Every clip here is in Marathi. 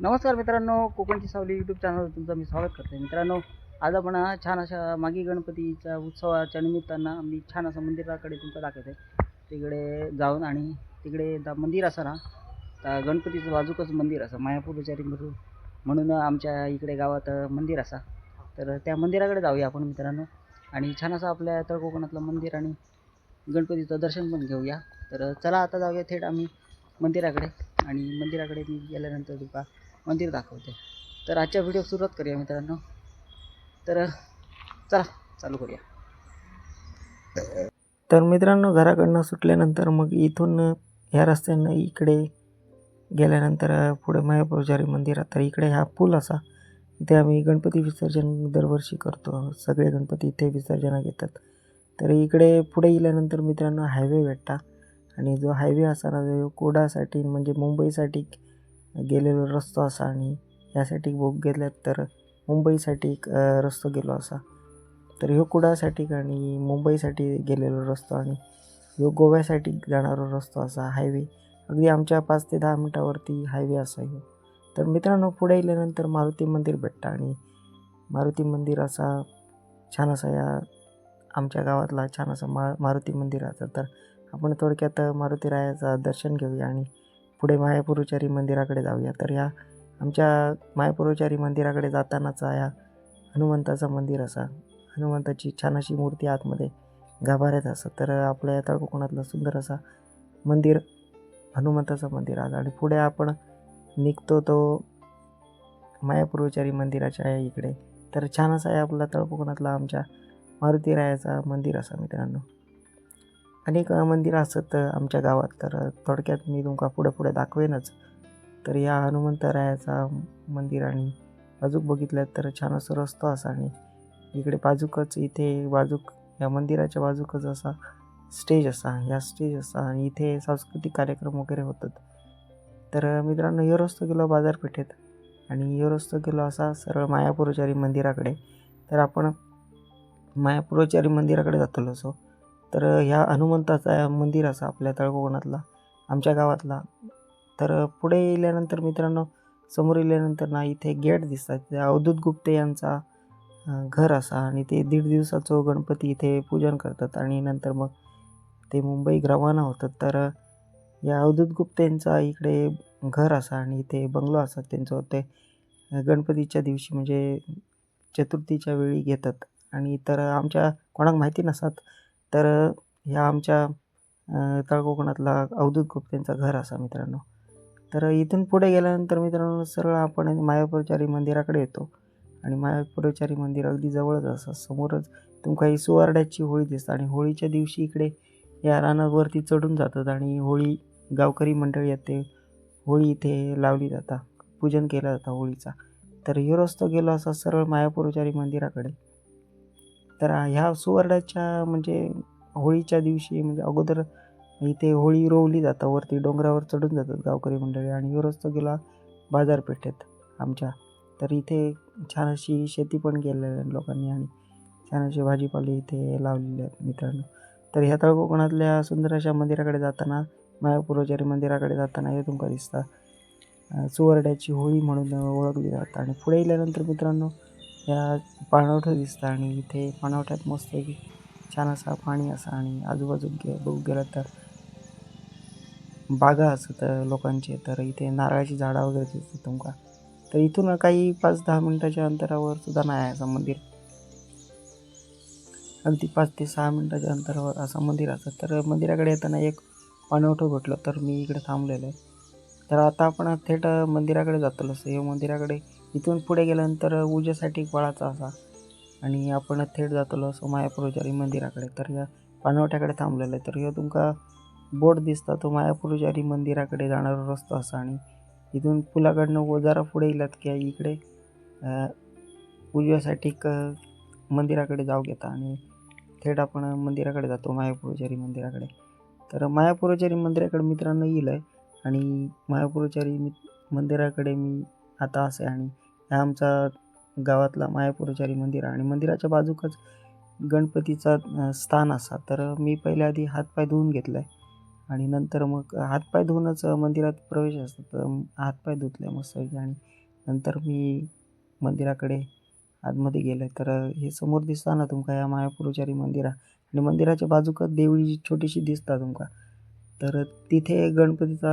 नमस्कार मित्रांनो कोकणची सावली यूट्यूब चॅनलवर तुमचं मी स्वागत करते मित्रांनो आज आपण छान अशा मागी गणपतीच्या उत्सवाच्या निमित्तानं मी छान असं मंदिराकडे तुमचं दाखवत आहे. तिकडे जाऊन आणि तिकडे दा मंदिर असं ना त्या गणपतीचं बाजूकच मंदिर असं मायापूरचारी म्हणून म्हणून आमच्या इकडे गावात मंदिर असा. तर त्या मंदिराकडे जाऊया आपण मित्रांनो. आणि छान असं आपल्या तळ कोकणातलं मंदिर आणि गणपतीचं दर्शन पण घेऊया. तर चला आता जाऊया थेट आम्ही मंदिराकडे. आणि मंदिराकडे मी गेल्यानंतर तुका मंदिर दाखवते. तर आजच्या व्हिडिओ सुरुवात करूया मित्रांनो. तर चला चालू करूया. तर मित्रांनो घराकडनं सुटल्यानंतर मग इथून ह्या रस्त्यानं इकडे गेल्यानंतर पुढे मायापुजारी मंदिर तर इकडे हा पूल असा. इथे आम्ही गणपती विसर्जन दरवर्षी करतो. सगळे गणपती इथे विसर्जना घेतात. तर इकडे पुढे गेल्यानंतर मित्रांनो हायवे भेटता. आणि जो हायवे असा ना जो कोडासाठी म्हणजे मुंबईसाठी गेलेलो रस्तो असा आणि यासाठी बुक घेतल्यात तर मुंबईसाठी एक रस्तो गेलो असा. तर ह्यो कुडासाठी आणि मुंबईसाठी गेलेलो रस्तो आणि ह्यो गोव्यासाठी जाणारा रस्तो असा हायवे. अगदी आमच्या पाच ते दहा मिनटावरती हायवे असा ह्यो. तर मित्रांनो पुढे गेल्यानंतर मारुती मंदिर भेटतं आणि मारुती मंदिर असा छान असा या आमच्या गावातला छान असा मा मारुती मंदिर असं. तर आपण थोडक्यात मारुती रायाचं दर्शन घेऊया आणि पुढे मायापुरुचारी मंदिराकडे जाऊया. तर या आमच्या मायापुरुचारी मंदिराकडे जातानाचा या हनुमंताचं मंदिर असा. हनुमंताची छान अशी मूर्ती आतमध्ये गाभाऱ्यात असं. तर आपल्या या कोकणातलं सुंदर असा मंदिर हनुमंताचं मंदिर आहे आणि पुढे आपण निघतो तो मायापूर्वचारी मंदिराच्या आहे इकडे. तर छान असा आहे आपला तळकोकणातला आमच्या मारुती रायाचा मंदिर असा मित्रांनो. अनेक मंदिरं असत आमच्या गावात. तर थोडक्यात मी तुमका पुढे पुढे दाखवेनच. तर या हनुमंतरायाचा मंदिर आणि बाजूक बघितल्यात तर छान असं रस्तो असा आणि इकडे बाजूकच इथे बाजूक या मंदिराच्या बाजूकच असा स्टेज असा या स्टेज असा आणि इथे सांस्कृतिक कार्यक्रम वगैरे होतात. तर मित्रांनो ह्यो रस्तो गेलो बाजारपेठेत आणि यो रस्तो गेलो असा सरळ मायापुरोचारी मंदिराकडे. तर आपण मायापुरोचारी मंदिराकडे जातलो असो. तर ह्या हनुमंताचा मंदिर असा आपल्या तळकोकणातला आमच्या गावातला. तर पुढे येल्यानंतर मित्रांनो समोर येल्यानंतर ना इथे गेट दिसतात. ते अवधूत गुप्ते यांचा घर असा आणि ते दीड दिवसाचं गणपती इथे पूजन करतात आणि नंतर मग ते मुंबई रवाना होतात. तर या अवधूत गुप्तेंचा इकडे घर असा आणि इथे बंगलो असा त्यांचं ते गणपतीच्या दिवशी म्हणजे चतुर्थीच्या वेळी घेतात. आणि तर आमच्या कोणाक माहिती नसत तर ह्या आमच्या तळकोकणातला अवधूत गुप्तेंचा घर असा मित्रांनो. तर इथून पुढे गेल्यानंतर मित्रांनो सरळ आपण मायापुरचारी मंदिराकडे येतो. आणि मायापुरचारी मंदिर अगदी जवळच असं समोरच तुमका ही सुवारड्याची होळी दिसतं. आणि होळीच्या दिवशी इकडे या रानावरती चढून जातात आणि होळी गावकरी मंडळी येते होळी इथे लावली जाता. पूजन केलं जातं होळीचा. तर ह्यो रस्तो गेलो असा सरळ मायापुरचारी मंदिराकडे. तर ह्या सुवर्णाच्या म्हणजे होळीच्या दिवशी म्हणजे अगोदर इथे होळी रोवली जातं वरती डोंगरावर चढून जातात गावकरी मंडळी आणि ह्यो रस्तो गेला बाजारपेठेत आमच्या. तर इथे छान अशी शेती पण केलेली आहे लोकांनी आणि छान असे भाजीपाले इथे लावलेले आहेत मित्रांनो. तर ह्या तळकोकणातल्या सुंदर अशा मंदिराकडे जाताना मायापूर्वचारी मंदिराकडे जाताना हे तुमका दिसता. सुवर्ड्याची होळी म्हणून ओळखली जातं आणि पुढे गेल्यानंतर मित्रांनो याला पाणवठं दिसतं आणि इथे पाणवठ्यात मस्त की छान असा पाणी असा आणि आजूबाजूक गे बघू गेलं तर बागा असत लोकांचे तर इथे नारळाची झाडं वगैरे दिसतात तुमका. तर इथून काही पाच दहा मिनटाच्या अंतरावर सुद्धा नाही असं मंदिर. अगदी पाच ते सहा मिनटाच्या अंतरावर असं मंदिर असतं तर मंदिराकडे येताना एक पाणवठं भेटलं तर मी इकडे थांबलेलो आहे. तर आता आपण थेट मंदिराकडे जातो असं. हे मंदिराकडे इथून पुढे गेल्यानंतर उजेसाठी वळाचा असा. आणि आपण थेट जातलो असं मायापुरोचारी मंदिराकडे. तर या पानवट्याकडे थांबलेलं आहे. तर ह्यो तुमका बोर्ड दिसता तो मायापुरोचारी मंदिराकडे जाणारा रस्तो असा. आणि इथून पुलाकडनं व जरा पुढे गेलात की इकडे उजव्यासाठी मंदिराकडे जाऊ घेता. आणि थेट आपण मंदिराकडे जातो मायापुरोचारी मंदिराकडे. तर मायापुरोचारी मंदिराकडे मित्रांनो येईल आहे आणि मायापुरुचारी मंदिराकडे मी आता असे आणि हा आमचा गावातला मायापुरोचारी मंदिर आहे. आणि मंदिराच्या बाजूकच गणपतीचा स्थान असा. तर मी पहिल्या आधी हातपाय धुवून घेतला आहे आणि नंतर मग हातपाय धुवूनच मंदिरात प्रवेश असतो. तर हातपाय धुतले मस्तपैकी. आणि नंतर मी मंदिराकडे आतमध्ये गेलं तर हे समोर दिसता ना तुमका या मायापुरुचारी मंदिर. आहे आणि मंदिराच्या बाजूकच देवळी छोटीशी दिसता तुमका. तर तिथे गणपतीचा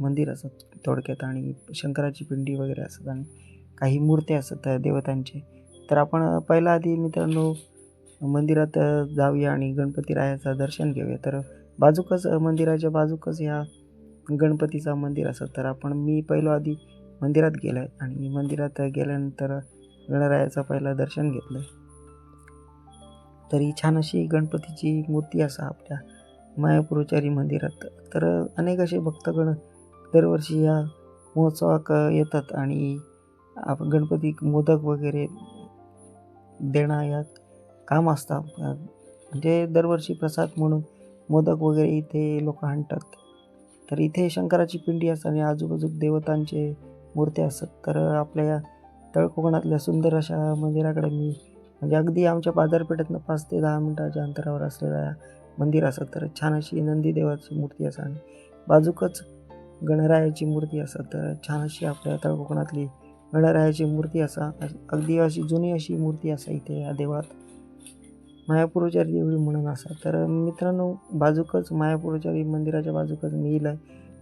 मंदिर असत थोडक्यात आणि शंकराची पिंडी वगैरे असत आणि काही मूर्त्या असतात देवतांचे. तर आपण पहिला आधी मित्रांनो मंदिरात जाऊया आणि गणपती रायाचं दर्शन घेऊया. तर बाजूकच मंदिराच्या बाजूकच ह्या गणपतीचा मंदिर असत. तर आपण मी पहिलो आधी मंदिरात गेलो आहे आणि मंदिरात गेल्यानंतर गणरायाचं पहिलं दर्शन घेतलं तर ही छान अशी गणपतीची मूर्ती असा आपल्या मायापुरोचारी मंदिरात. तर अनेक असे भक्तगण दरवर्षी या महोत्सवाक येतात आणि आप गणपती मोदक वगैरे देणं या काम असतं. म्हणजे दरवर्षी प्रसाद म्हणून मोदक वगैरे इथे लोक आणतात. तर इथे शंकराची पिंडी असते आणि आजूबाजूक देवतांचे मूर्ती असतात. तर आपल्या या तळकोकणातल्या सुंदर अशा मंदिराकडे मी म्हणजे अगदी आमच्या बाजारपेठेतनं पाच ते दहा मिनटाच्या अंतरावर असलेल्या मंदिर असतात. तर छान अशी नंदी देवाची मूर्ती असं आणि बाजूकच गणरायाची मूर्ती असा तर छान अशी आपल्या तळकोकणातली गणरायाची मूर्ती असा अगदी अशी जुनी अशी मूर्ती असा इथे या देवळात. मायापुरोचारी देवळी म्हणून असा. तर मित्रांनो बाजूकच मायापुरोचारी मंदिराच्या बाजूकच मी आहे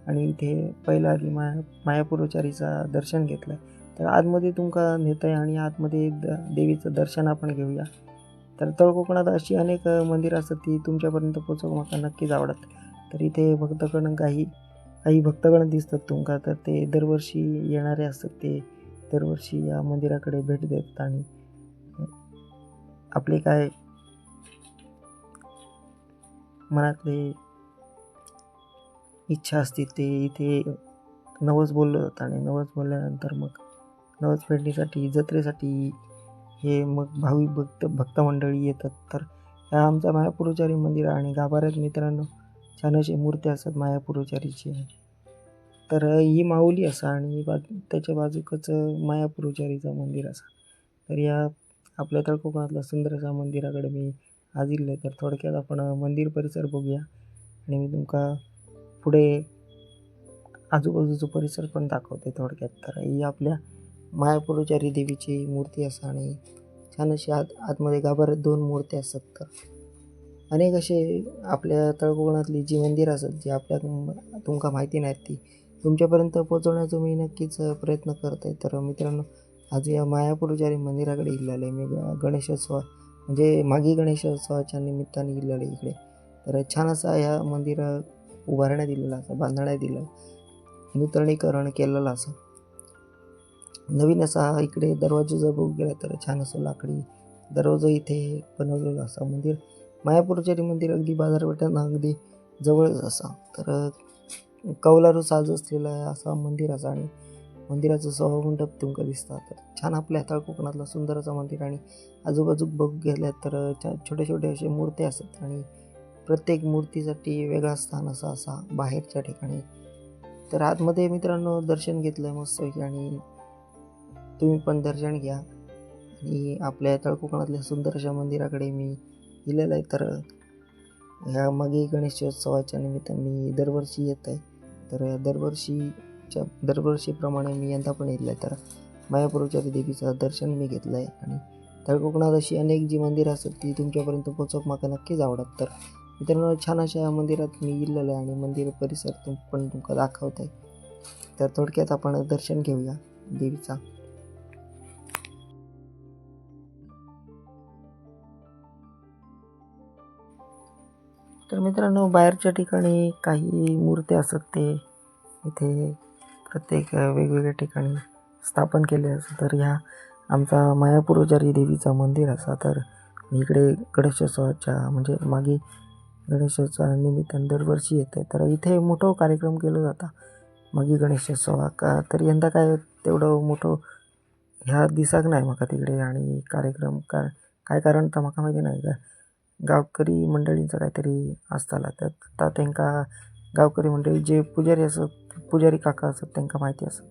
आणि इथे पहिला आधी माया मायापुरोचारीचा दर्शन घेतलं तर आतमध्ये तुमका नेत आहे आणि आतमध्ये द देवीचं दर्शन आपण घेऊया. तर तळकोकणात अशी अनेक मंदिरं असतात ती तुमच्यापर्यंत पोचवू माका नक्कीच आवडत तर इथे भक्तगण काही काही भक्तगण दिसतात तुमका तर ते दरवर्षी येणारे असतात ते. दरवर्षी या मंदिराकडे भेट देतात आणि आपले काय मनातले इच्छा असते ते इथे नवस बोललं जातं आणि नवस बोलल्यानंतर मग नवस फेडणीसाठी जत्रेसाठी हे मग भाविक भक्त भक्तमंडळी येतात. तर ह्या आमचा मायापुरोचारी मंदिर आणि गाभाऱ्यात मित्रांनो छान अशी मूर्ती असतात मायापुरुचारीची तर ही माऊली असा आणि बा त्याच्या बाजूकच मायापुरुचारीचं मंदिर असा. तर या आपल्या तळकोकणातल्या सुंदर असा मंदिराकडे मी आज इल्ले तर थोडक्यात आपण मंदिर परिसर बघूया आणि मी तुमका पुढे आजूबाजूचा परिसर पण दाखवते थोडक्यात. तर ही आपल्या मायापुरुचारी देवीची मूर्ती असा आणि छान अशी आत आतमध्ये गाभाऱ्यात दोन मूर्ती असतात. तर अनेक असे आपल्या तळकोकणातली जी मंदिरं असतात जी आपल्या तुमका माहिती नाहीत ती तुमच्यापर्यंत पोचवण्याचा मी नक्कीच प्रयत्न करत आहे तर मित्रांनो आज या मायापुरोचारी मंदिराकडे गेलेलो आहे मी ग गणेशोत्सव म्हणजे मागी गणेशोत्सवाच्या निमित्ताने इल्लेलं इकडे. तर छान असा ह्या मंदिर उभारण्यात दिलेला असा बांधण्यात दिलं नूतनीकरण केलेलं असं. नवीन असा इकडे दरवाजा जर बघू गेला तर छान असं लाकडी दरवाजा इथे बनवलेला असा मंदिर. मायापुरचारी मंदिर अगदी बाजारपेठांना अगदी जवळच असा. तर कौलारू साज असलेला असा मंदिर असा आणि मंदिराचं सभामंडप तुमका दिसतात तर छान आपल्या हाताळ कोकणातला सुंदर असं मंदिर आणि आजूबाजू बघ गेल्या तर छा छोटे छोटे असे मूर्त्या असतात आणि प्रत्येक मूर्तीसाठी वेगळा स्थान असा असा बाहेरच्या ठिकाणी. तर आतमध्ये मित्रांनो दर्शन घेतलं आहे मस्तपैकी आणि तुम्ही पण दर्शन घ्या. आणि आपल्या तळकोकणातल्या सुंदर अशा मंदिराकडे मी दिलेला आहे. तर ह्या मागे गणेशोत्सवाच्या निमित्तानं मी दरवर्षी येत आहे. तर दरवर्षीच्या दरवर्षीप्रमाणे मी यंदा पण येतलं आहे तर मायापूरच्या देवीचं दर्शन मी घेतलं आहे आणि तळकोकणात अशी अनेक जी मंदिरं असतात ती तुमच्यापर्यंत पोचवक माका नक्कीच आवडत तर मित्रांनो छान अशा मंदिरात मी गेलेलं आहे आणि मंदिर परिसर तुम पण तुमका दाखवत आहे तर थोडक्यात आपण दर्शन घेऊया देवीचा. तर मित्रांनो बाहेरच्या ठिकाणी काही मूर्त्या असत ते. इथे प्रत्येक वेगवेगळ्या ठिकाणी स्थापन केले असं तर ह्या आमचा मायापुरोचारी देवीचं मंदिर असा. तर मी इकडे गणेशोत्सवाच्या म्हणजे मागे गणेशोत्सवा निमित्तानं दरवर्षी येते तर इथे मोठं कार्यक्रम केला जाता. मागे गणेशोत्सवा का तर यंदा काय तेवढं मोठं ह्या दिसाक नाही म्हाका तिकडे. आणि कार्यक्रम का काय कारण तर म्हाका माहिती नाही का? गावकरी मंडळींचं काहीतरी आसताला तर तांकां गावकरी मंडळी जे पुजारी असत पुजारी काका असत तांकां माहिती असत.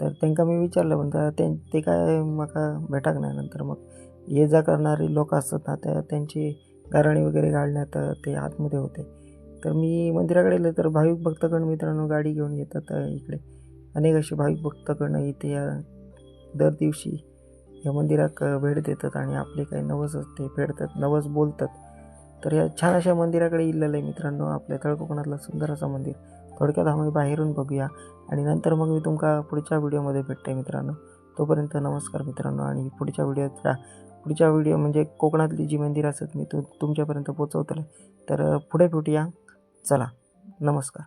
तर तांकां मी विचारलं पण ते ते काय म्हाका भेटाक नाही नंतर मग ये जा करणारे लोक असतात ना त्या त्यांची गाराणी वगैरे घालण्यात ते आतमध्ये होते. तर मी मंदिराकडे गेलो तर भाविक भक्तगण मित्रांनो गाडी घेऊन येतात इकडे. अनेक असे भाविक भक्तगण इथे या दर दिवशी या मंदिरात भेट देतात आणि आपले काही नवस असते फेडतात नवस बोलतात. तर या छान अशा मंदिराकडे इल्लेलं आहे मित्रांनो आपल्या तळकोकणातलं सुंदर असं मंदिर. थोडक्यात आम्ही बाहेरून बघूया आणि नंतर मग मी तुमका पुढच्या व्हिडिओमध्ये भेटते मित्रांनो. तोपर्यंत नमस्कार मित्रांनो आणि पुढच्या व्हिडिओचा पुढच्या व्हिडिओ म्हणजे कोकणातली जी मंदिरं असतात मी तु तुमच्यापर्यंत पोचवतलं तर पुढे भेटूया. चला नमस्कार.